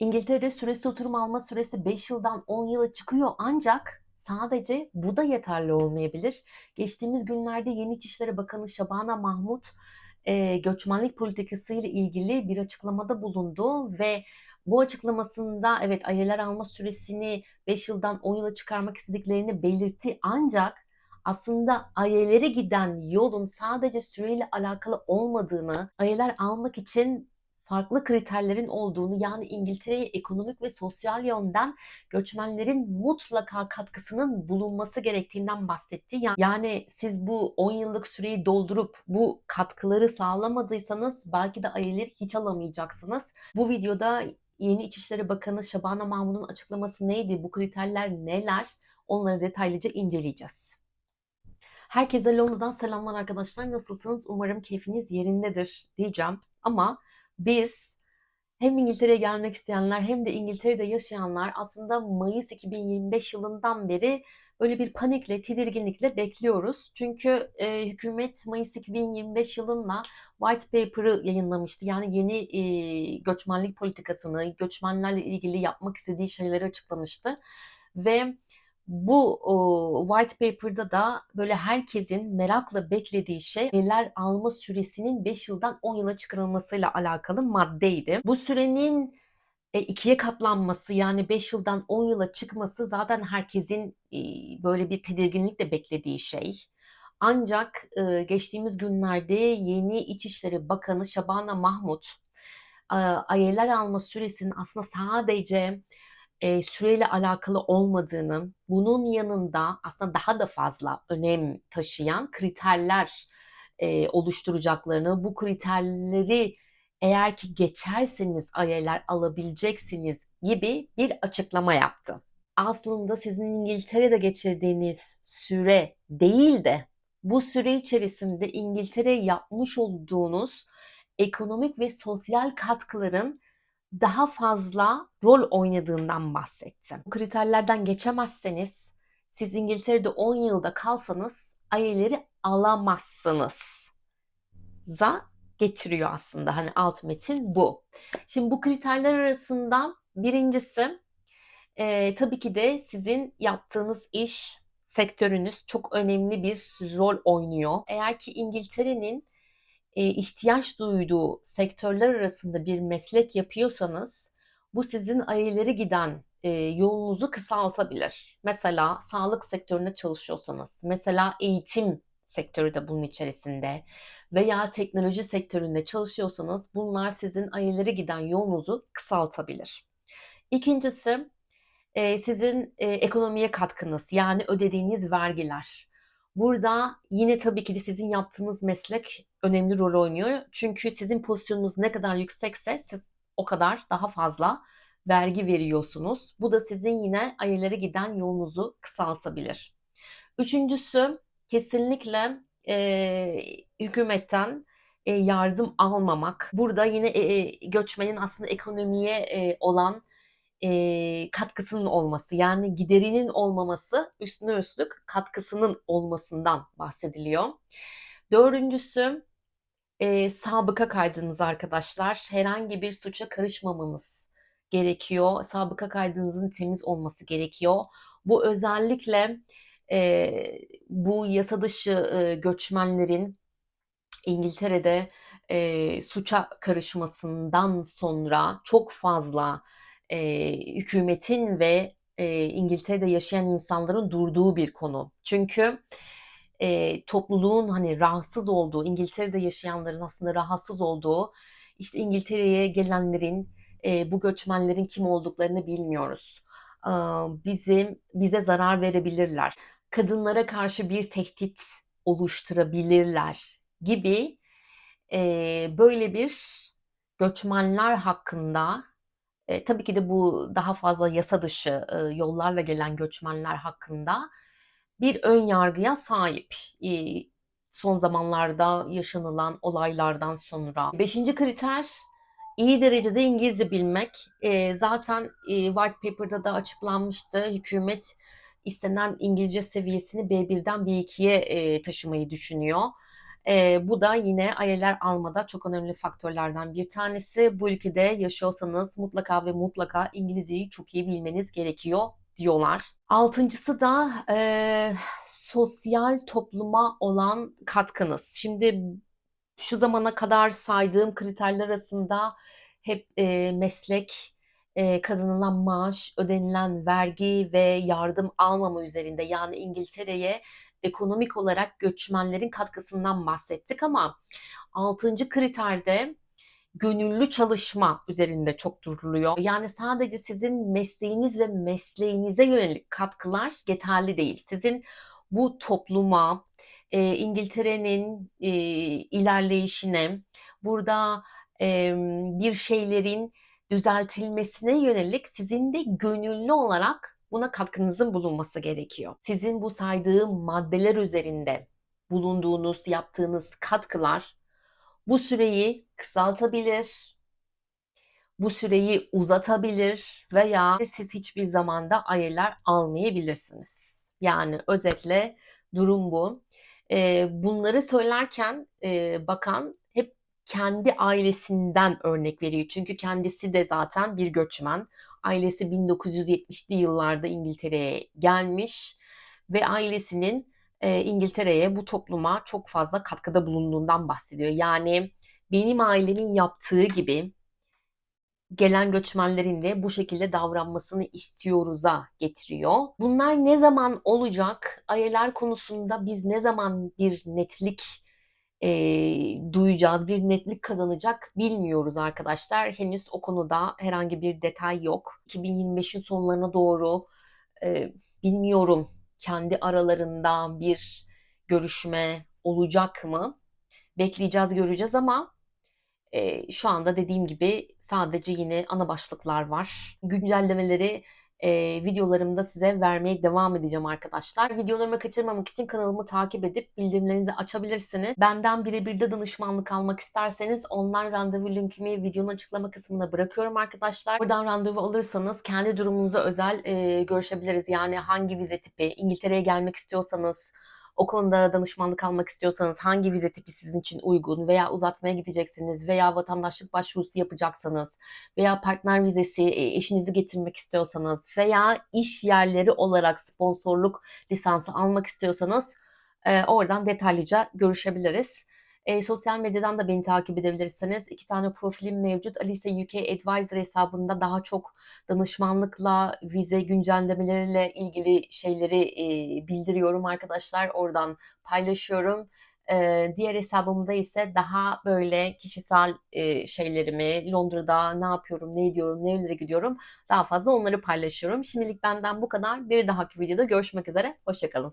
İngiltere'de süresi oturum alma süresi 5 yıldan 10 yıla çıkıyor ancak sadece bu da yeterli olmayabilir. Geçtiğimiz günlerde Yeni İçişleri Bakanı Şabana Mahmut e, göçmenlik politikası ile ilgili bir açıklamada bulundu ve bu açıklamasında evet aileler alma süresini 5 yıldan 10 yıla çıkarmak istediklerini belirtti ancak aslında ailelere giden yolun sadece süreyle alakalı olmadığını, aileler almak için farklı kriterlerin olduğunu yani İngiltere'ye ekonomik ve sosyal yönden göçmenlerin mutlaka katkısının bulunması gerektiğinden bahsetti. Ya- Yani siz bu 10 yıllık süreyi doldurup bu katkıları sağlamadıysanız belki de aileleri hiç alamayacaksınız. Bu videoda Yeni İçişleri Bakanı Şabana Mahmut'un açıklaması neydi? Bu kriterler neler? Onları detaylıca inceleyeceğiz. Herkese Londra'dan selamlar arkadaşlar. Nasılsınız? Umarım keyfiniz yerindedir diyeceğim. Ama biz hem İngiltere'ye gelmek isteyenler hem de İngiltere'de yaşayanlar aslında Mayıs 2025 yılından beri böyle bir panikle, tedirginlikle bekliyoruz. Çünkü e, hükümet Mayıs 2025 yılında White Paper'ı yayınlamıştı. Yani yeni e, göçmenlik politikasını, göçmenlerle ilgili yapmak istediği şeyleri açıklamıştı. Ve bu o, White Paper'da da böyle herkesin merakla beklediği şey evler alma süresinin 5 yıldan 10 yıla çıkarılmasıyla alakalı maddeydi. Bu sürenin e, ikiye katlanması yani 5 yıldan 10 yıla çıkması zaten herkesin e, böyle bir tedirginlikle beklediği şey. Ancak e, geçtiğimiz günlerde yeni İçişleri Bakanı Şabana Mahmut e, aileler alma süresinin aslında sadece e, süreyle alakalı olmadığını, bunun yanında aslında daha da fazla önem taşıyan kriterler e, oluşturacaklarını, bu kriterleri eğer ki geçerseniz aileler alabileceksiniz gibi bir açıklama yaptı. Aslında sizin İngiltere'de geçirdiğiniz süre değil de bu süre içerisinde İngiltere'ye yapmış olduğunuz ekonomik ve sosyal katkıların daha fazla rol oynadığından bahsetti. Bu kriterlerden geçemezseniz siz İngiltere'de 10 yılda kalsanız aileleri alamazsınız. Za getiriyor aslında hani alt metin bu. Şimdi bu kriterler arasında birincisi e, tabii ki de sizin yaptığınız iş sektörünüz çok önemli bir rol oynuyor. Eğer ki İngiltere'nin e, ihtiyaç duyduğu sektörler arasında bir meslek yapıyorsanız bu sizin aileleri giden e, yolunuzu kısaltabilir. Mesela sağlık sektöründe çalışıyorsanız, mesela eğitim sektörü de bunun içerisinde veya teknoloji sektöründe çalışıyorsanız bunlar sizin aileleri giden yolunuzu kısaltabilir. İkincisi e, sizin e, ekonomiye katkınız yani ödediğiniz vergiler. Burada yine tabii ki de sizin yaptığınız meslek önemli rol oynuyor. Çünkü sizin pozisyonunuz ne kadar yüksekse siz o kadar daha fazla vergi veriyorsunuz. Bu da sizin yine ayılara giden yolunuzu kısaltabilir. Üçüncüsü kesinlikle e, hükümetten e, yardım almamak. Burada yine e, göçmenin aslında ekonomiye e, olan e, katkısının olması yani giderinin olmaması üstüne üstlük katkısının olmasından bahsediliyor. Dördüncüsü e, sabıka kaydınız arkadaşlar. Herhangi bir suça karışmamanız gerekiyor. Sabıka kaydınızın temiz olması gerekiyor. Bu özellikle e, bu yasa dışı e, göçmenlerin İngiltere'de e, suça karışmasından sonra çok fazla e, hükümetin ve e, İngiltere'de yaşayan insanların durduğu bir konu. Çünkü e, topluluğun hani rahatsız olduğu, İngiltere'de yaşayanların aslında rahatsız olduğu, işte İngiltere'ye gelenlerin, e, bu göçmenlerin kim olduklarını bilmiyoruz. E, bizim bize zarar verebilirler. Kadınlara karşı bir tehdit oluşturabilirler gibi e, böyle bir göçmenler hakkında e, tabii ki de bu daha fazla yasa dışı e, yollarla gelen göçmenler hakkında bir ön yargıya sahip. E, son zamanlarda yaşanılan olaylardan sonra. Beşinci kriter iyi derecede İngilizce bilmek. E, zaten e, White Paper'da da açıklanmıştı. Hükümet istenen İngilizce seviyesini B1'den B2'ye e, taşımayı düşünüyor. Ee, bu da yine IELTS almada çok önemli faktörlerden bir tanesi. Bu ülkede yaşıyorsanız mutlaka ve mutlaka İngilizceyi çok iyi bilmeniz gerekiyor diyorlar. Altıncısı da e, sosyal topluma olan katkınız. Şimdi şu zamana kadar saydığım kriterler arasında hep e, meslek, e, kazanılan maaş, ödenilen vergi ve yardım almama üzerinde yani İngiltere'ye ekonomik olarak göçmenlerin katkısından bahsettik ama altıncı kriterde gönüllü çalışma üzerinde çok duruluyor. Yani sadece sizin mesleğiniz ve mesleğinize yönelik katkılar yeterli değil. Sizin bu topluma, e, İngiltere'nin e, ilerleyişine, burada e, bir şeylerin düzeltilmesine yönelik sizin de gönüllü olarak buna katkınızın bulunması gerekiyor. Sizin bu saydığım maddeler üzerinde bulunduğunuz, yaptığınız katkılar bu süreyi kısaltabilir, bu süreyi uzatabilir veya siz hiçbir zamanda ayırlar almayabilirsiniz. Yani özetle durum bu. Bunları söylerken bakan hep kendi ailesinden örnek veriyor. Çünkü kendisi de zaten bir göçmen. Ailesi 1970'li yıllarda İngiltere'ye gelmiş ve ailesinin e, İngiltere'ye bu topluma çok fazla katkıda bulunduğundan bahsediyor. Yani benim ailemin yaptığı gibi gelen göçmenlerin de bu şekilde davranmasını istiyoruz'a getiriyor. Bunlar ne zaman olacak? Ayeler konusunda biz ne zaman bir netlik e, duyacağız, bir netlik kazanacak bilmiyoruz arkadaşlar. Henüz o konuda herhangi bir detay yok. 2025'in sonlarına doğru e, bilmiyorum kendi aralarında bir görüşme olacak mı? Bekleyeceğiz, göreceğiz ama e, şu anda dediğim gibi sadece yine ana başlıklar var. Güncellemeleri e, videolarımda size vermeye devam edeceğim arkadaşlar. Videolarımı kaçırmamak için kanalımı takip edip bildirimlerinizi açabilirsiniz. Benden birebir de danışmanlık almak isterseniz online randevu linkimi videonun açıklama kısmına bırakıyorum arkadaşlar. Buradan randevu alırsanız kendi durumunuza özel e, görüşebiliriz. Yani hangi vize tipi, İngiltere'ye gelmek istiyorsanız, o konuda danışmanlık almak istiyorsanız hangi vize tipi sizin için uygun veya uzatmaya gideceksiniz veya vatandaşlık başvurusu yapacaksanız veya partner vizesi e, eşinizi getirmek istiyorsanız veya iş yerleri olarak sponsorluk lisansı almak istiyorsanız e, oradan detaylıca görüşebiliriz. E, sosyal medyadan da beni takip edebilirsiniz. İki tane profilim mevcut. Alice UK Advisor hesabında daha çok danışmanlıkla, vize güncellemeleriyle ilgili şeyleri e, bildiriyorum arkadaşlar. Oradan paylaşıyorum. E, diğer hesabımda ise daha böyle kişisel e, şeylerimi, Londra'da ne yapıyorum, ne ediyorum, nerelere gidiyorum daha fazla onları paylaşıyorum. Şimdilik benden bu kadar. Bir dahaki videoda görüşmek üzere. Hoşçakalın.